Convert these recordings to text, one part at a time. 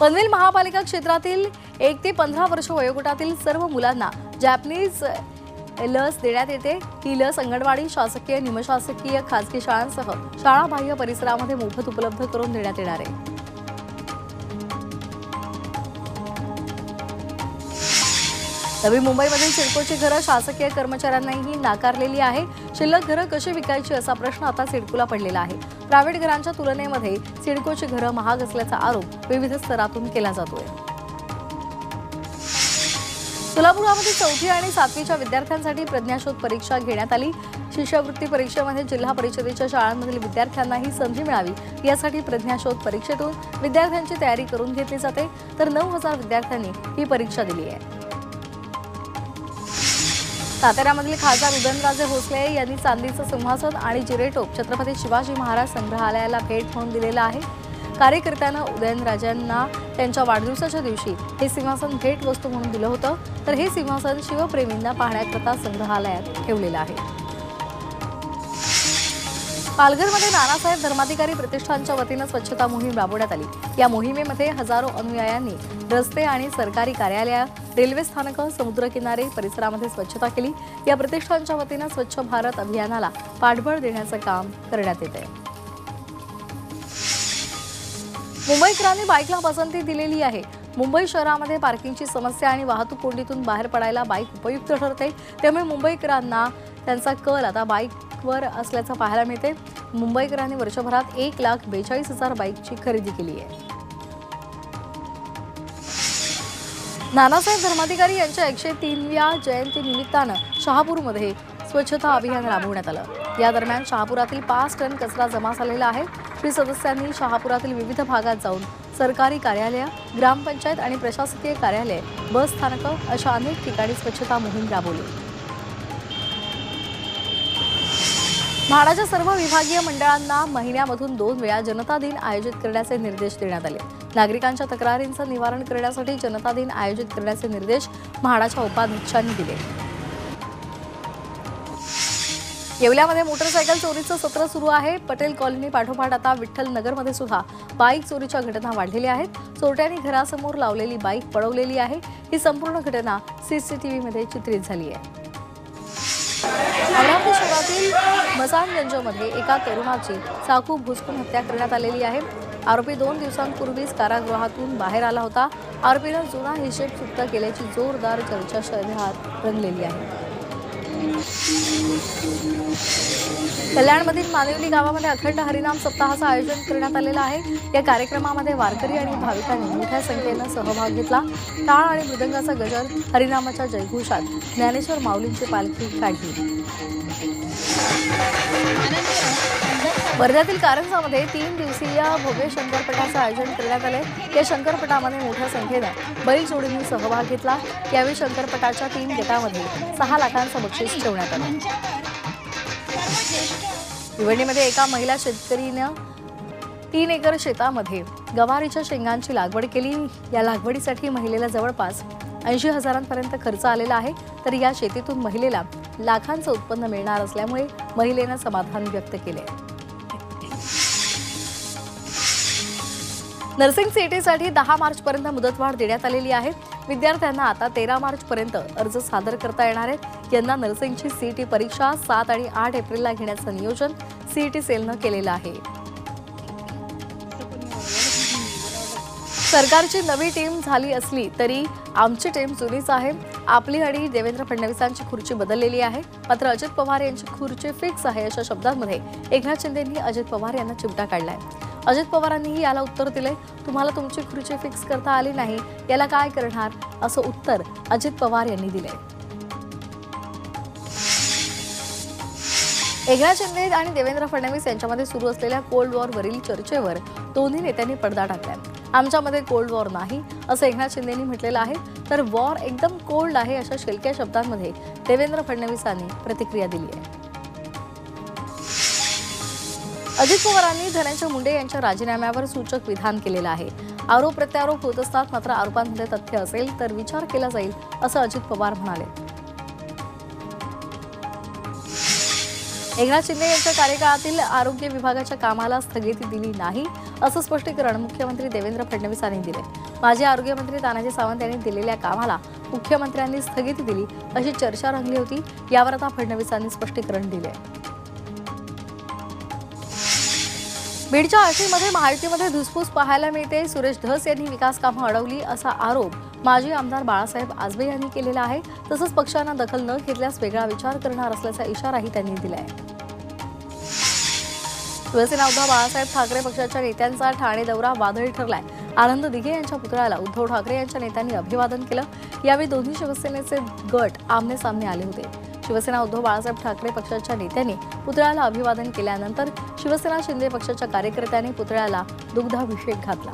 पनवेल महापालिका क्षेत्रातील एक ते पंधरा वर्ष वयोगटातील सर्व मुलांना जॅपनीज लस देण्यात येते. ही लस अंगणवाडी शासकीय निमशासकीय खासगी शाळांसह शाळाबाह्य परिसरामध्ये मोफत उपलब्ध करून देण्यात येणार आहे. नवी मुंबईमधील सिडकोची घरं शासकीय कर्मचाऱ्यांनाही नाकारलेली आहे. शिल्लक घरं कशी विकायची असा प्रश्न आता सिडकोला पडलेला आहे. प्रायव्हेट घरांच्या तुलनेमध्ये सिडकोची घरं महाग असल्याचा आरोप विविध स्तरातून केला जातोय. सोलापुरामध्ये चौथी आणि सातवीच्या विद्यार्थ्यांसाठी प्रज्ञाशोध परीक्षा घेण्यात आली. शिष्यवृत्ती परीक्षेमध्ये जिल्हा परिषदेच्या शाळांमधील विद्यार्थ्यांनाही संधी मिळावी यासाठी प्रज्ञाशोध परीक्षेतून विद्यार्थ्यांची तयारी करून घेतली जाते. तर नऊ हजार विद्यार्थ्यांनी ही परीक्षा दिली आहे. साताऱ्यामधील खासदार उदयनराजे भोसले यांनी चांदीचं सिंहासन आणि जिरेटोप छत्रपती शिवाजी महाराज संग्रहालयाला भेट म्हणून दिलेलं आहे. कार्यकर्त्यानं उदयनराजांना त्यांच्या वाढदिवसाच्या दिवशी हे सिंहासन भेट वस्तू म्हणून दिलं होतं. तर हे सिंहासन शिवप्रेमींना पाहण्याकरता संग्रहालयात ठेवलेलं आहे. पालघरमध्ये नानासाहेब धर्माधिकारी प्रतिष्ठानच्या वतीनं स्वच्छता मोहीम राबवण्यात आली. या मोहिमेमध्ये हजारो अनुयायांनी रस्ते आणि सरकारी कार्यालया रेल्वे स्थानकं समुद्रकिनारे परिसरामध्ये स्वच्छता केली. या प्रतिष्ठानच्या वतीनं स्वच्छ भारत अभियानाला पाठबळ देण्याचं काम करण्यात येत आहे मुंबईकरांनी बाईकला पसंती दिलेली आहे. मुंबई शहरामध्ये पार्किंगची समस्या आणि वाहतूक कोंडीतून बाहेर पडायला बाईक उपयुक्त ठरते. त्यामुळे मुंबईकरांना त्यांचा कल आता बाईकवर असल्याचं पाहायला मिळते मुंबईकरांनी वर्षभरात एक लाख बेचाळीस हजार बाईकची खरेदी केली आहे. नानासाहेब धर्माधिकारी यांच्या एकशे तीनव्या जयंती निमित्तानं शहापूरमध्ये स्वच्छता अभियान राबवण्यात आलं. या दरम्यान शहापुरातील पाच टन कचरा जमा झालेला आहे. श्री सदस्यांनी शहापुरातील विविध भागात जाऊन सरकारी कार्यालय ग्रामपंचायत आणि प्रशासकीय कार्यालय बस स्थानकं अशा अनेक ठिकाणी स्वच्छता मोहीम राबवली. म्हाडाच्या सर्व विभागीय मंडळांना महिन्यामधून दोन वेळा जनता दिन आयोजित करण्याचे निर्देश देण्यात आले. नागरिकांच्या तक्रारींचं निवारण करण्यासाठी जनता दिन आयोजित करण्याचे निर्देश म्हाडाच्या उपाध्यक्षांनी दिले. येवल्यामध्ये मोटरसायकल चोरीचं सत्र सुरू आहे. पटेल कॉलनी पाठोपाठ आता विठ्ठल नगरमध्ये सुद्धा बाईक चोरीच्या घटना वाढलेल्या आहेत. चोरट्यांनी घरासमोर लावलेली बाईक पळवलेली आहे. ही संपूर्ण घटना सीसीटीव्हीमध्ये चित्रित झाली आहे. अमरावती शहरातील मसानगंजमध्ये एका तरुणाची चाकू भुसकून हत्या करण्यात आलेली आहे. आरोपी दोन दिवसांपूर्वीच कारागृहातून बाहेर आला होता. आरोपीला जुना हिशेब सुटका केल्याची जोरदार चर्चा शहरात रंगलेली आहे. कल्याणमधील मानिवली गावामध्ये अखंड हरिनाम सप्ताहाचं आयोजन करण्यात आलेलं आहे. या कार्यक्रमामध्ये वारकरी आणि भाविकांनी मोठ्या संख्येनं सहभाग घेतला. टाळ आणि मृदंगाचा गजर हरिनामाच्या जयघोषात ज्ञानेश्वर माऊलींची पालखी काढली. वर्ध्यातील कारंजामध्ये तीन दिवसीय भव्य शंकरपटाचं आयोजन करण्यात आले या शंकरपटामध्ये मोठ्या संख्येनं बैलजोडींनी सहभाग घेतला. यावेळी शंकरपटाच्या तीन गटामध्ये सहा लाखांचं बक्षीस ठेवण्यात आलं. भिवंडीमध्ये एका महिला शेतकरीनं तीन एकर शेतामध्ये गवारीच्या शेंगांची लागवड केली. या लागवडीसाठी महिलेला जवळपास ऐंशी हजारांपर्यंत खर्च आलेला आहे. तर या शेतीतून महिलेला लाखांचं उत्पन्न मिळणार असल्यामुळे महिलेनं समाधान व्यक्त केले नर्सिंग सीईटीसाठी दहा मार्चपर्यंत मुदतवाढ देण्यात आलेली आहे. विद्यार्थ्यांना आता तेरा मार्चपर्यंत अर्ज सादर करता येणार आहेत. यंदा नर्सिंगची सीईटी परीक्षा सात आणि आठ एप्रिलला घेण्याचं नियोजन सीईटी सेलनं केलेलं आहे. सरकारची नवी टीम झाली असली तरी आमची टीम जुनीच आहे. आपली आणि देवेंद्र फडणवीसांची खुर्ची बदललेली आहे. मात्र अजित पवार यांची खुर्ची फिक्स आहे अशा शब्दांमध्ये एकनाथ शिंदेंनी अजित पवार यांना चिमटा काढलाय. अजित पवारांनीही याला उत्तर दिले तुम्हाला तुमची खुर्ची फिक्स करता आली नाही याला काय करणार? असं उत्तर अजित पवार यांनी दिले एकनाथ शिंदे आणि देवेंद्र फडणवीस यांच्यामध्ये सुरू असलेल्या कोल्ड वॉरवरील चर्चेवर दोन्ही नेत्यांनी पडदा टाकलाय. आमच्यामध्ये कोल्ड वॉर नाही असं एकनाथ शिंदेनी म्हटलेलं आहे. तर वॉर एकदम कोल्ड आहे अशा शेलक्या शब्दांमध्ये देवेंद्र फडणवीसांनी प्रतिक्रिया दिली आहे. अजित पवारांनी धनंजय मुंडे यांच्या राजीनाम्यावर सूचक विधान केलेलं आहे. आरोप प्रत्यारोप होत असतात मात्र आरोपांमध्ये तथ्य असेल तर विचार केला जाईल असं अजित पवार म्हणाले. एकनाथ शिंदे यांच्या कार्यकाळातील आरोग्य विभागाच्या कामाला स्थगिती दिली नाही असं स्पष्टीकरण मुख्यमंत्री देवेंद्र फडणवीसांनी दिले. माजी आरोग्यमंत्री तानाजी सावंत यांनी दिलेल्या कामाला मुख्यमंत्र्यांनी स्थगिती दिली अशी चर्चा रंगली होती यावर आता फडणवीसांनी स्पष्टीकरण दिले. बीडच्या आष्टीमध्ये महायुतीमध्ये धुसफूस पाहायला मिळते. सुरेश धस यांनी विकास कामं अडवली असा आरोप माजी आमदार बाळासाहेब आजबे यांनी केलेला आहे. तसंच पक्षांना दखल न घेतल्यास वेगळा विचार करणार असल्याचा इशाराही त्यांनी दिलाय. शिवसेना उद्धव बाळासाहेब ठाकरे पक्षाच्या नेत्यांचा ठाणे दौरा वादळी ठरलाय. आनंद दिघे यांच्या पुतळ्याला उद्धव ठाकरे यांच्या नेत्यांनी अभिवादन केलं. यावेळी दोन्ही शिवसेनेचे गट आमने सामने आले होते. शिवसेना उद्धव बाळासाहेब ठाकरे पक्षाच्या नेत्यांनी पुतळ्याला अभिवादन केल्यानंतर शिवसेना शिंदे पक्षाच्या कार्यकर्त्यांनी पुतळ्याला दुग्धाभिषेक घातला.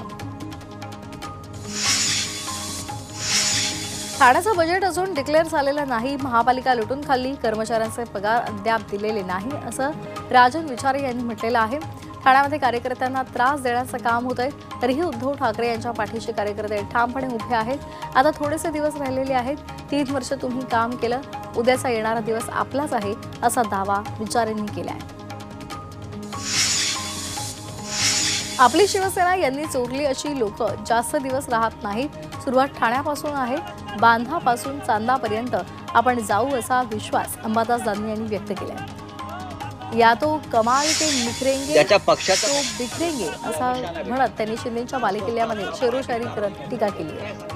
ठाण्याचं बजेट अजून डिक्लेअर झालेलं नाही. महापालिका लुटून खाल्ली. कर्मचाऱ्यांचे पगार अद्याप दिलेले नाही असं राजन विचारे यांनी म्हटलेलं आहे. ठाण्यामध्ये कार्यकर्त्यांना त्रास देण्याचं काम होतंय. तरीही उद्धव ठाकरे यांच्या पाठीशी कार्यकर्ते ठामपणे उभे आहेत. आता थोडेसे दिवस राहिलेले आहेत. तीन वर्ष तुम्ही काम केलं. उद्याचा येणारा दिवस आपलाच आहे असा दावा विचारेंनी केलाय. आपली शिवसेना यांनी चोरली अशी लोक जास्त दिवस राहत नाहीत. सुरुवात ठाण्यापासून आहे बांधापासून चांदापर्यंत आपण जाऊ असा विश्वास अंबादास दानवे यांनी व्यक्त केलाय. या तो कमाल ते निखरेंगे तो बिखरेंगे असा म्हणत त्यांनी शिंदेच्या बालेकिल्ल्यामध्ये शेरोशायरी करत टीका केली आहे.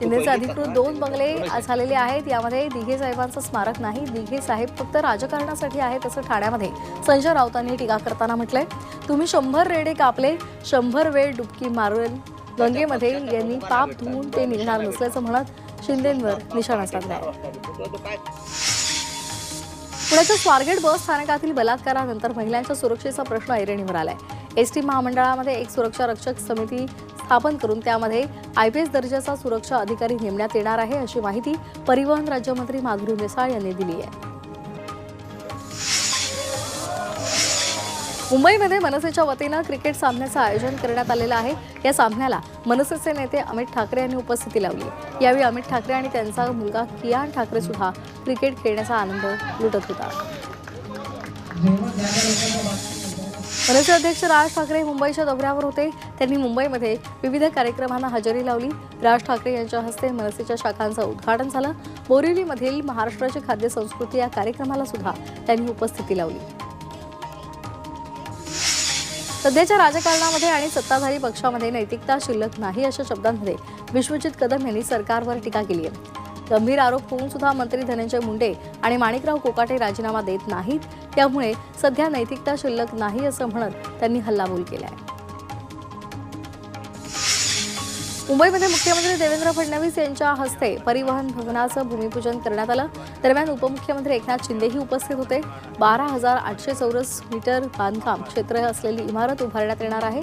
शिंदेचे अधिकृत दोन बंगले झालेले आहेत. यामध्ये दिघे साहेबांचं स्मारक नाही दिघे साहेब फक्त राजकारणासाठी आहेत असं ठाण्यामध्ये संजय राऊतांनी टीका करताना म्हटलंय. तुम्ही शंभर रेडे कापले शंभर वेळ डुबकी मारून गंगेमध्ये यांनी पाप धुवून ते निघणार नसल्याचं म्हणत शिंदेंवर निशाणा साधलाय. पुण्याच्या स्वारगेट बस स्थानकातील बलात्कारानंतर महिलांच्या सुरक्षेचा प्रश्न ऐरणीवर आलाय. एस टी महामंडळामध्ये एक सुरक्षा रक्षक समिती स्थापन करून त्यामध्ये आय पी एस दर्जाचा सुरक्षा अधिकारी नेमण्यात येणार आहे अशी माहिती परिवहन राज्यमंत्री माधुरी मिसाळ यांनी दिली आहे. मुंबईमध्ये मनसेच्या वतीनं क्रिकेट सामन्याचं आयोजन करण्यात आलेलं आहे. या सामन्याला मनसेचे नेते अमित ठाकरे यांनी उपस्थिती लावली. यावेळी अमित ठाकरे आणि त्यांचा मुलगा कियान ठाकरे सुद्धा क्रिकेट खेळण्याचा आनंद लुटत होता. मनसे अध्यक्ष राज ठाकरे मुंबईच्या दौऱ्यावर होते. त्यांनी मुंबईमध्ये विविध कार्यक्रमांना हजेरी लावली. राज ठाकरे यांच्या हस्ते मनसेच्या शाखांचं उद्घाटन झालं. बोरिवलीमधील महाराष्ट्राची खाद्य संस्कृती या कार्यक्रमाला सुद्धा त्यांनी उपस्थिती लावली. सध्याच्या राजकारणामध्ये आणि सत्ताधारी पक्षामध्ये नैतिकता शिल्लक नाही अशा शब्दांमध्ये विश्वजित कदम यांनी सरकारवर टीका केली आहे. गंभीर आरोप होऊन सुद्धा मंत्री धनंजय मुंडे आणि माणिकराव कोकाटे राजीनामा देत नाहीत. त्यामुळे सध्या नैतिकता शिल्लक नाही असं म्हणत त्यांनी हल्लाबोल केलाय. मुंबईमध्ये मुख्यमंत्री देवेंद्र फडणवीस यांच्या हस्ते परिवहन भवनाचं भूमिपूजन करण्यात आलं. दरम्यान उपमुख्यमंत्री एकनाथ शिंदेही उपस्थित होते. बारा हजार आठशे चौरस मीटर बांधकाम क्षेत्र असलेली इमारत उभारण्यात येणार आहे.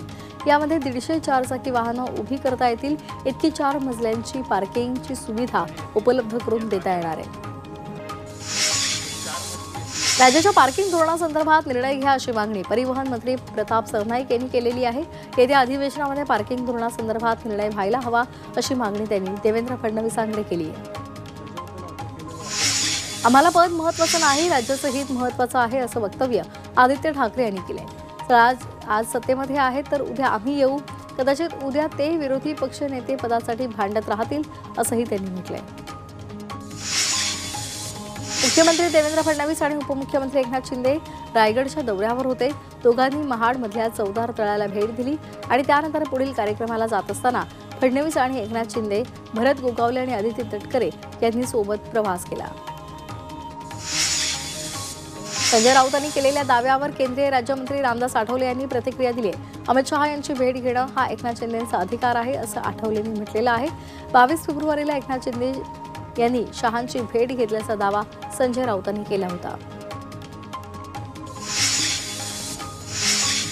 यामध्ये दीडशे चारचाकी वाहनं उभी करता येतील. इतकी चार मजल्यांची पार्किंगची सुविधा उपलब्ध करून देता येणार आहे. राज्याच्या पार्किंग धोरणासंदर्भात निर्णय घ्या अशी मागणी परिवहन मंत्री प्रताप सरनाईक यांनी केलेली आहे. येत्या अधिवेशनामध्ये पार्किंग धोरणासंदर्भात निर्णय व्हायला हवा अशी मागणी त्यांनी देवेंद्र फडणवीसांकडे केली आहे. आम्हाला पद महत्वाचं नाही राज्याचं हित महत्वाचं आहे असं वक्तव्य आदित्य ठाकरे यांनी केलंय. तर आज आज सत्तेमध्ये आहेत तर उद्या आम्ही येऊ. कदाचित उद्या ते विरोधी पक्ष नेते पदासाठी भांडत राहतील असंही त्यांनी म्हटलंय. मुख्यमंत्री देवेंद्र फडणवीस आणि उपमुख्यमंत्री एकनाथ शिंदे रायगडच्या दौऱ्यावर होते. दोघांनी महाडमधल्या चौदार तळाला भेट दिली आणि त्यानंतर पुढील कार्यक्रमाला जात असताना फडणवीस आणि एकनाथ शिंदे भरत गोगावले आणि आदित्य तटकरे यांनी सोबत प्रवास केला. संजय राऊतांनी केलेल्या दाव्यावर केंद्रीय राज्यमंत्री रामदास आठवले यांनी प्रतिक्रिया दिली आहे. अमित शहा यांची भेट घेणं हा एकनाथ शिंदेचा अधिकार आहे असं आठवलेंनी म्हटलेलं आहे. बावीस फेब्रुवारीला एकनाथ शिंदे यांनी शहांची भेट घेतल्याचा दावा संजय राऊतांनी केला होता.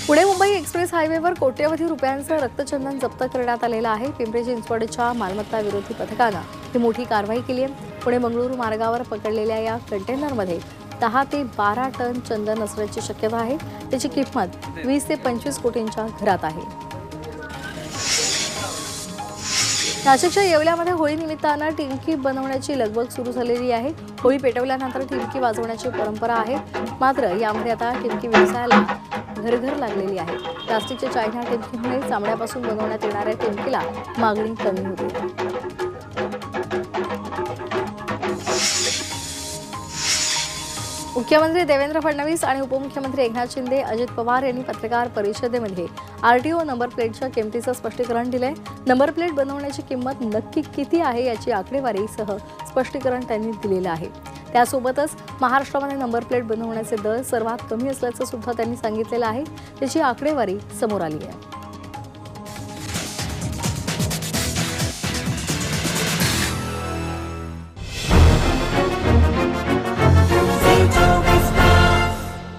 पुणे मुंबई एक्सप्रेस हायवेवर कोट्यवधी रुपयांचं रक्तचंदन जप्त करण्यात आलेलं आहे. पिंपरी चिंचवडच्या मालमत्ता विरोधी पथकानं ही मोठी कारवाई केली आहे. पुणे मंगळुरू मार्गावर पकडलेल्या या कंटेनरमध्ये दहा ते बारा टन चंदन असण्याची शक्यता आहे. त्याची किंमत वीस ते पंचवीस कोटींच्या घरात आहे. नाशिकच्या येवल्यामध्ये होळी निमित्तानं बनवण्याची लगबग सुरू झालेली आहे. होळी पेटवल्यानंतर टिंकी वाजवण्याची परंपरा आहे. मात्र यामध्ये आता टिंकी व्यवसायाला घरघर लागलेली आहे. प्लास्टिकच्या चायना टिंकीमुळे चामड्यापासून बनवण्यात येणाऱ्या टिंकीला मागणी कमी होते. मुख्यमंत्री देवेंद्र फडणवीस आणि उपमुख्यमंत्री एकनाथ शिंदे अजित पवार यांनी पत्रकार परिषदेमध्ये आरटीओ नंबर प्लेटच्या किमतीचं स्पष्टीकरण दिलंय. नंबर प्लेट बनवण्याची किंमत नक्की किती आहे याची आकडेवारीसह स्पष्टीकरण त्यांनी दिलेलं आहे. त्यासोबतच महाराष्ट्रामध्ये नंबर प्लेट बनवण्याचे दर सर्वात कमी असल्याचं सुद्धा त्यांनी सांगितलेलं आहे. त्याची आकडेवारी समोर आली आहे.